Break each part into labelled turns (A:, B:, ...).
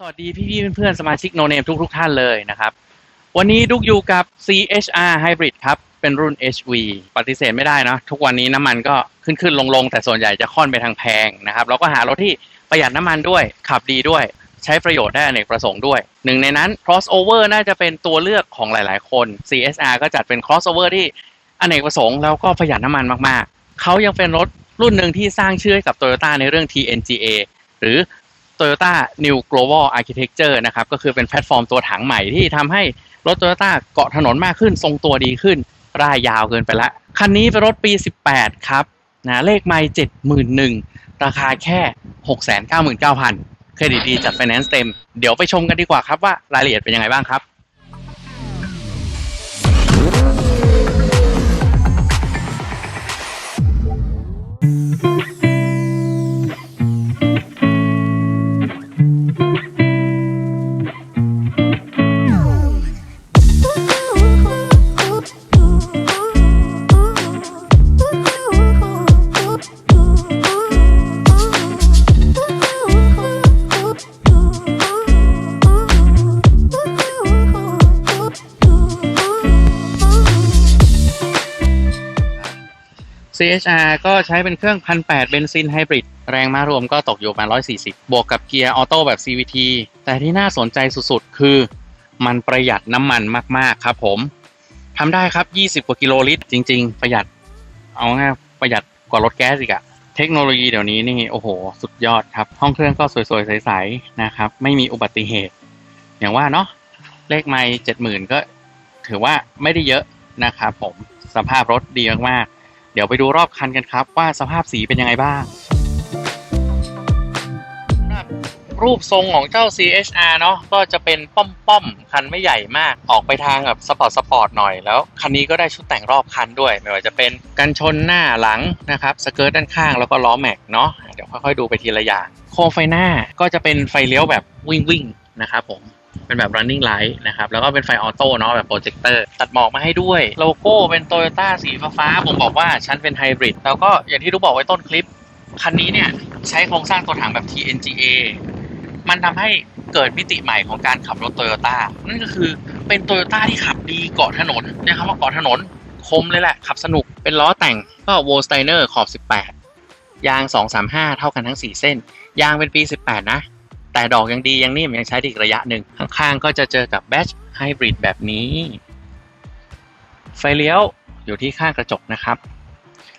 A: สวัสดีพี่ๆเพื่อนๆสมาชิกโนเนมทุกทุกๆท่านเลยนะครับ วันนี้ดุกอยู่กับ CHR Hybrid ครับ เป็นรุ่น HV ปฏิเสธไม่ได้นะทุกวันนี้น้ำมันก็ขึ้นขึ้นลงลงๆ แต่ส่วนใหญ่จะค่อนไปทางแพงนะครับ เราก็หารถที่ประหยัดน้ำมันด้วย ขับดีด้วย ใช้ประโยชน์ได้อเนกประสงค์ด้วย หนึ่งในนั้น crossover น่าจะเป็นตัวเลือกของหลายๆ คน CSR ก็จัดเป็น crossover ที่อเนกประสงค์แล้วก็ประหยัดน้ำมันมากๆ เขายังเป็นรถรุ่นหนึ่งที่สร้างชื่อให้กับ Toyota ในเรื่อง TNGA หรือ Toyota New Global Architecture นะครับ ก็คือเป็นแพลตฟอร์มตัวถังใหม่ที่ทำให้รถ Toyota เกาะถนนมากขึ้น ทรงตัวดีขึ้น ร่ายยาวเกินไปละ คันนี้เป็นรถปี 18 ครับนะเลขไม่71,000 ราคาแค่ 699,000 เครดิตดีจัดไฟแนนซ์เต็ม เดี๋ยวไปชมกันดีกว่าครับว่ารายละเอียดเป็นยังไงบ้างครับ CHR ก็ใช้เป็นเครื่อง1,800เบนซินไฮบริดแรงม้ารวมก็ตกอยู่ประมาณ 140 บวกกับเกียร์ออโต้แบบ CVT แต่ที่น่าสนใจสุดๆ คือมันประหยัดน้ำมันมากๆครับผมทำได้ครับ 20 กว่ากิโลลิตร จริง ๆ ประหยัด เอาง่ายประหยัดกว่ารถแก๊สอีกอะเทคโนโลยีเดี๋ยวนี้นี่โอ้โห สุดยอดครับ ห้องเครื่องก็สวยๆ ใสๆนะครับ ไม่มีอุบัติเหตุ อย่างว่าเนาะเลขไม่70,000ก็ถือว่าไม่ได้เยอะนะครับผมสภาพรถดีมากๆ เดี๋ยวไปดูรอบคันกันครับ ว่าสภาพสีเป็นยังไงบ้าง รูปทรงของเจ้า CHR เนาะก็จะเป็นป้อมๆคันไม่ใหญ่มากออกไปทางแบบสปอร์ตสปอร์ตหน่อยแล้ว คันนี้ก็ได้ชุดแต่งรอบคันด้วย ไม่ว่าจะเป็นกันชนหน้าหลังนะครับสเกิร์ตด้านข้างแล้วก็ล้อแม็กเนาะเดี๋ยวค่อยๆดูไปทีละอย่าง โคมไฟหน้าก็จะเป็นไฟเลี้ยวแบบวิ่งๆนะครับผม เป็นแบบ running light นะครับ แล้วก็เป็นไฟออโต้เนาะแบบโปรเจคเตอร์ตัดหมอกมาให้ด้วย โลโก้เป็น Toyota สีฟ้าผมบอกว่าฉันเป็นไฮบริดแล้วก็อย่างที่รู้บอกไว้ต้นคลิป คันนี้เนี่ย ใช้โครงสร้างตัวถังแบบ TNGA มันทำให้เกิดมิติใหม่ของการขับรถโตโยต้านั่นก็คือเป็นโตโยต้าที่ขับดีเกาะถนนนะครับว่าเกาะถนนคมเลยแหละ ขับสนุกเป็นล้อแต่งก็โวลสไตเนอร์ขอบ 18 ยาง 235 เท่ากันทั้ง 4 เส้น ยางเป็นปี 18 นะ แต่ดอกยังดียังนิ่มยังใช้ได้อีกระยะหนึ่งข้างๆ ก็จะเจอกับแบชไฮบริดแบบนี้ ไฟเลี้ยวอยู่ที่ข้างกระจกนะครับ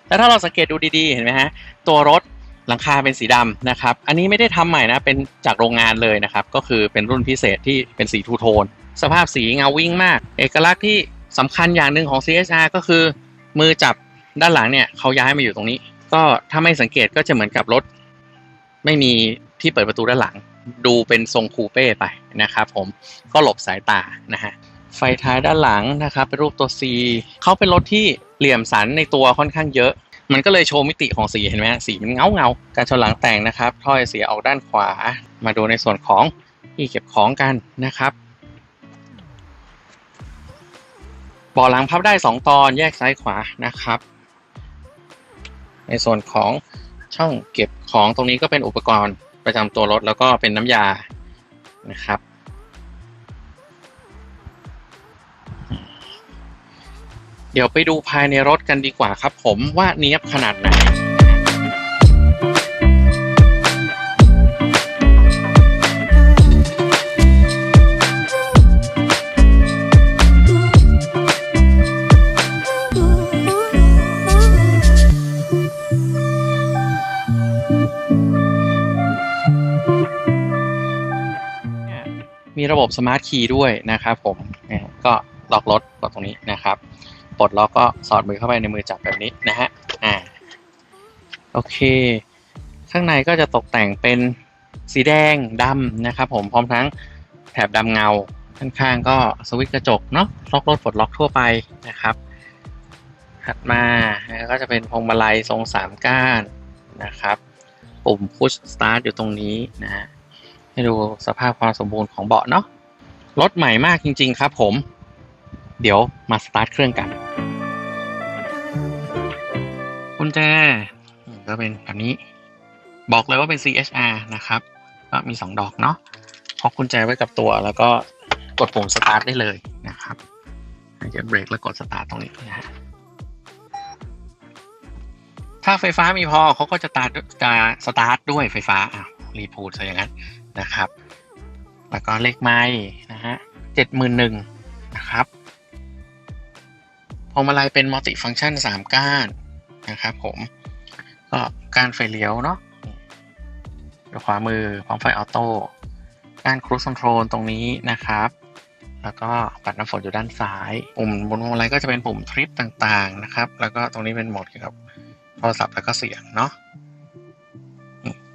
A: แล้วถ้าเราสังเกตดูดีๆ เห็นไหมฮะ ตัวรถหลังคาเป็นสีดำนะครับ อันนี้ไม่ได้ทำใหม่นะ เป็นจากโรงงานเลยนะครับ ก็คือเป็นรุ่นพิเศษที่เป็นสีทูโทน สภาพสีเงาวิ่งมาก เอกลักษณ์ที่สำคัญอย่างหนึ่งของ CHR ก็คือ มือจับด้านหลังเนี่ยเขาย้ายมาอยู่ตรงนี้ ก็ถ้าไม่สังเกตก็จะเหมือนกับรถ ไม่มีที่เปิดประตูด้านหลัง ดูเป็นทรงคูเป้ไปนะครับ ผมก็หลบสายตานะฮะไฟท้ายด้านหลังนะครับเป็นรูปตัว C เขาเป็นรถที่เหลี่ยมสันในตัวค่อนข้างเยอะ มันก็เลยโชว์มิติของสีเห็นไหมสีมันเงาเงาๆการชนหลังแต่งนะครับถ้อยเสียออกด้านขวา มาดูในส่วนของที่เก็บของกันนะครับเบาะหลังพับได้ 2 ตอนแยกซ้ายขวานะครับ ในส่วนของช่องเก็บของตรงนี้ก็เป็นอุปกรณ์ ประจำตัวรถแล้วก็เป็นน้ำยานะครับ เดี๋ยวไปดูภายในรถกันดีกว่าครับผมว่าเนี้ยบขนาดไหน ระบบสมาร์ทคีย์ด้วยนะครับผมนี่ก็ล็อกรถกดตรงนี้นะครับปลดล็อกก็สอดมือเข้าไปในมือจับแบบนี้นะฮะอ่าโอเค ข้างในก็จะตกแต่งเป็นสีแดงดำนะครับผมพร้อมทั้งแถบดำเงาข้างๆก็สวิตช์กระจกเนาะล็อกรถปลดล็อกทั่วไปนะครับถัดมาก็จะเป็นพวงมาลัยทรงสามก้านนะครับ ปุ่ม push start อยู่ตรงนี้นะฮะ ให้ดูสภาพความสมบูรณ์ของเบาะเนาะรถใหม่มากจริง ๆ ครับผม เดี๋ยวมาสตาร์ทเครื่องกันกุญแจก็เป็นแบบนี้ บอกเลยว่าเป็น CHR นะครับ ก็มี 2 ดอกเนาะพกกุญแจไว้กับตัวแล้วก็กดปุ่มสตาร์ทได้เลยนะครับจะเบรกแล้วกดสตาร์ทตรงนี้นะฮะถ้าไฟฟ้ามีพอเขาก็จะตาร์ทจะสตาร์ทด้วยไฟฟ้าอะรีพูดซะอย่างนั้น นะครับ แล้วก็เลขไม้นะฮะเจ็ดหมื่นหนึ่งนะครับพวงมาลัยเป็นมัลติฟังก์ชันสามก้านนะครับผมก็การไฟเลี้ยวเนาะดูขวามือพร้อมไฟออโต้การครู i คอนโทรลตรงนี้นะครับ แล้วก็ปัดน้ำฝนอยู่ด้านซ้าย ปุ่มบนพวงมาลัยก็จะเป็นปุ่มทริปต่างๆนะครับ แล้วก็ตรงนี้เป็นโหมดเกี่ยวกับโทรศัพท์แล้วก็เสียงเนาะ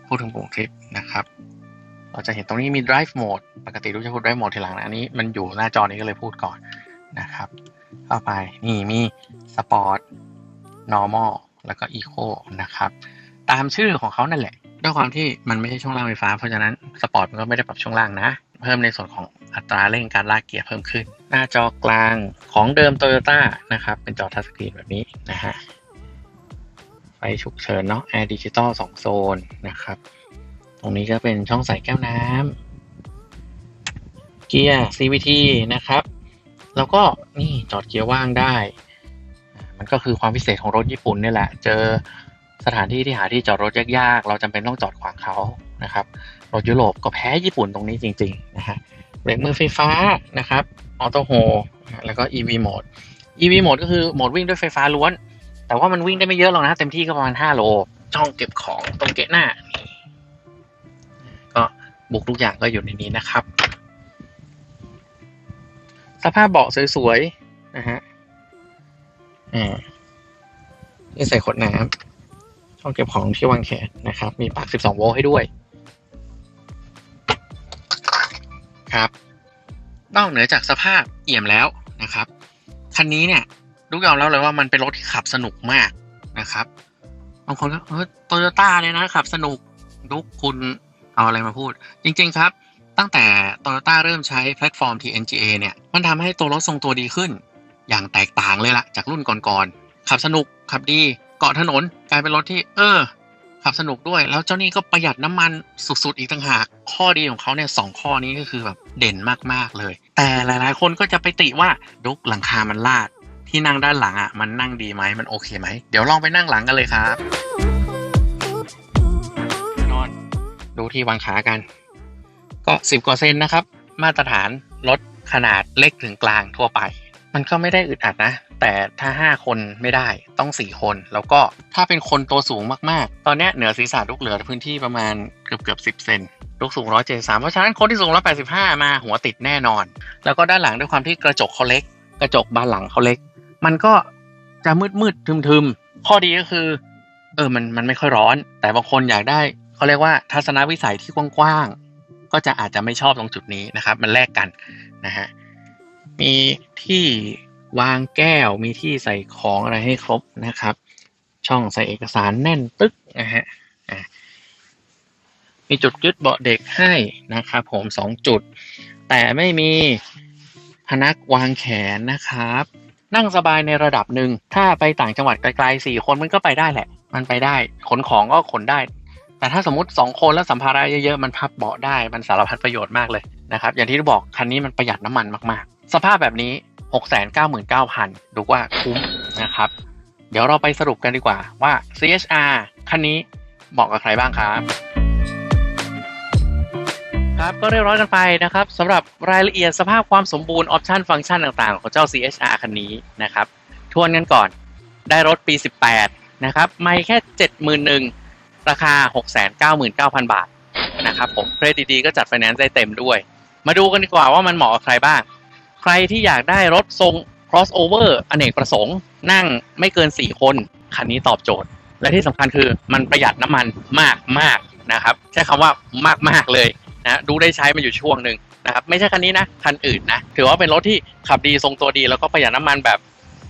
A: พูดถึงปุ่มทริปนะครับ เราจะเห็นตรงนี้มี drive mode ปกติรู้จะพูด drive mode ทีหลังนะ อันนี้มันอยู่หน้าจอนี้ก็เลยพูดก่อนนะครับ เข้าไป นี่มี sport normal แล้วก็ eco นะครับ ตามชื่อของเขานั่นแหละ ด้วยความที่มันไม่ใช่ช่วงล่างไฟฟ้า เพราะฉะนั้นสปอร์ตมันก็ไม่ได้ปรับช่วงล่างนะ เพิ่มในส่วนของอัตราเร่งการลากเกียร์เพิ่มขึ้น หน้าจอกลางของเดิม Toyota นะครับ เป็นจอทัชสกรีนแบบนี้นะฮะไฟฉุกเฉินเนาะ Air Digital 2โซนนะครับ ตรงนี้ก็เป็นช่องใส่แก้วน้ำเกียร์ CVT นะครับ แล้วก็นี่จอดเกียร์ว่างได้ มันก็คือความพิเศษของรถญี่ปุ่นนี่แหละ เจอสถานที่ที่หาที่จอดรถยากๆ เราจำเป็นต้องจอดขวางเขานะครับ รถยุโรปก็แพ้ญี่ปุ่นตรงนี้จริงๆนะฮะเบรกมือไฟฟ้านะครับออโต้โฮแล้วก็ EV Mode EV Mode ก็คือโหมดวิ่งด้วยไฟฟ้าล้วน แต่ว่ามันวิ่งได้ไม่เยอะหรอกนะ เต็มที่ก็ประมาณ 5 โล ช่องเก็บของตรงเกะหน้าก็ บุกทุกอย่างก็อยู่ในนี้นะครับ สภาพเบาะสวยๆนะฮะอ่านี่ใส่ขวดน้ำช่องเก็บของที่วางแขนนะครับ มีปลั๊ก12 โวลต์ให้ด้วย ครับ นอกเหนือจากสภาพเอี่ยมแล้วนะครับ คันนี้เนี่ยลูกยอมแล้วเลยว่ามันเป็นรถที่ขับสนุกมากนะครับบางคนก็เออโตโยต้าเนี่ยนะขับสนุกลูกคุณ เอาอะไรมาพูด จริง ๆ ครับ ตั้งแต่โตโยต้าเริ่มใช้แพลตฟอร์ม TNGA เนี่ย มันทำให้ตัวรถทรงตัวดีขึ้น อย่างแตกต่างเลยละจากรุ่นก่อนๆ ขับสนุก ขับดี เกาะถนน กลายเป็นรถที่ เออ ขับสนุกด้วย แล้วเจ้านี่ก็ประหยัดน้ำมันสุดๆ อีกต่างหาก ข้อดีของเขาเนี่ยสองข้อนี้ก็คือแบบเด่นมากๆเลย แต่หลายๆ คนก็จะไปติว่าดุกหลังคามันลาด ที่นั่งด้านหลังอะ มันนั่งดีไหมมันโอเคไหม เดี๋ยวลองไปนั่งหลังกันเลยครับ ดูที่วางขากัน ก็สิบกว่าเซนนะครับ มาตรฐานรถขนาดเล็กถึงกลางทั่วไป มันก็ไม่ได้อึดอัดนะ แต่ถ้าห้าคนไม่ได้ต้องสี่คน แล้วก็ถ้าเป็นคนตัวสูงมากๆ ตอนเนี้ยเหนือศีรษะลูกเหลือพื้นที่ประมาณเกือบเกือบสิบเซนลูกสูงร้อยเจ็ดสามเพราะฉะนั้นคนที่สูงร้อยแปดสิบห้ามาหัวติดแน่นอน แล้วก็ด้านหลังด้วยความที่กระจกเขาเล็ก กระจกบานหลังเขาเล็ก มันก็จะมืดมืดทึมทึมๆข้อดีก็คือ เออมันมันไม่ค่อยร้อน แต่บางคนอยากได้ เขาเรียกว่าทัศนวิสัยที่กว้างๆก็จะอาจจะไม่ชอบตรงจุดนี้นะครับ มันแลกกันนะฮะมีที่วางแก้วมีที่ใส่ของอะไรให้ครบนะครับ ช่องใส่เอกสารแน่นตึกนะฮะอะมีจุดยึดเบาะเด็กให้นะครับผมสองจุด แต่ไม่มีพนักวางแขนนะครับ นั่งสบายในระดับหนึ่งถ้าไปต่างจังหวัดไกลๆสี่คนมันก็ไปได้แหละ มันไปได้ ขนของก็ขนได้ แต่ถ้าสมมติสองคนแล้วสัมภาระเยอะๆ มันพับเบาะได้ มันสารพัดประโยชน์มากเลยนะครับ อย่างที่บอกคันนี้มันประหยัดน้ำมันมากๆ สภาพแบบนี้ 699,000ดูว่าคุ้มนะครับ เดี๋ยวเราไปสรุปกันดีกว่าว่า CHR คันนี้เหมาะกับใครบ้างครับ ครับก็เรียบร้อยกันไปนะครับสำหรับรายละเอียดสภาพความสมบูรณ์ออปชันฟังก์ชันต่างๆ ของเจ้า CHR คันนี้นะครับ ทวนกันก่อน ได้รถปี 18 นะครับ ไม่แค่ 71,000 ราคา 699,000 บาทนะครับผมเครดิตดีก็จัดไฟแนนซ์ได้เต็มด้วย มาดูกันดีกว่าว่ามันเหมาะกับใครบ้าง ใครที่อยากได้รถทรง crossover อเนกประสงค์ นั่งไม่เกิน 4 คน คันนี้ตอบโจทย์ และที่สำคัญคือมันประหยัดน้ำมันมากมากนะครับ ใช้คำว่ามากมากเลยนะดูได้ใช้มาอยู่ช่วงหนึ่งนะครับไม่ใช่คันนี้นะ คันอื่นนะ ถือว่าเป็นรถที่ขับดีทรงตัวดี แล้วก็ประหยัดน้ำมันแบบ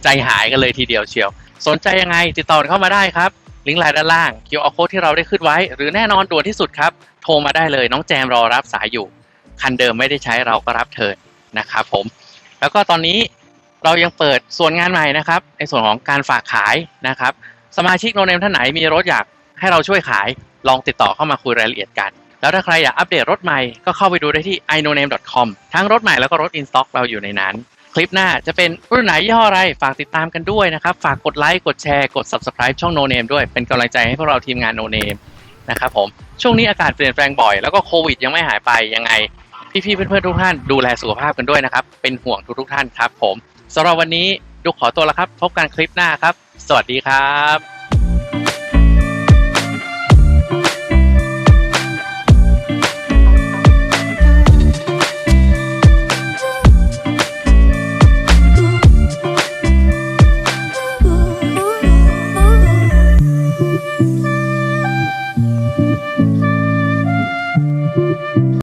A: ใจหายกันเลยทีเดียวเชียว สนใจยังไงติดต่อเข้ามาได้ครับ ลิงก์ไลน์ด้านล่าง QR code ที่เราได้ขึ้นไว้ หรือแน่นอนด่วนที่สุดครับ โทรมาได้เลยน้องแจมรอรับสายอยู่ คันเดิมไม่ได้ใช้เราก็รับเทิร์นะครับผม แล้วก็ตอนนี้เรายังเปิดส่วนงานใหม่นะครับ ในส่วนของการฝากขายนะครับ สมาชิกโนเนมท่านไหนมีรถอยากให้เราช่วยขาย ลองติดต่อเข้ามาคุยรายละเอียดกัน แล้วถ้าใครอยากอัปเดตรถใหม่ก็เข้าไปดูได้ที่ inoname.com ทั้งรถใหม่แล้วก็รถ in stock เราอยู่ในนั้น คลิปหน้าจะเป็นรุ่นไหนยี่ห้ออะไร ฝากติดตามกันด้วยนะครับ ฝากกดไลค์กดแชร์กด subscribe ช่อง No Name ด้วยเป็นกำลังใจให้พวกเราทีมงาน No Name นะครับผมช่วงนี้อากาศเปลี่ยนแปลงบ่อยแล้วก็โควิดยังไม่หายไปยังไง พี่ๆเพื่อนๆทุกท่านดูแลสุขภาพกันด้วยนะครับ เป็นห่วงทุกๆท่านครับ ผมสำหรับวันนี้ดูขอตัวแล้วครับ พบกันคลิปหน้าครับ สวัสดีครับ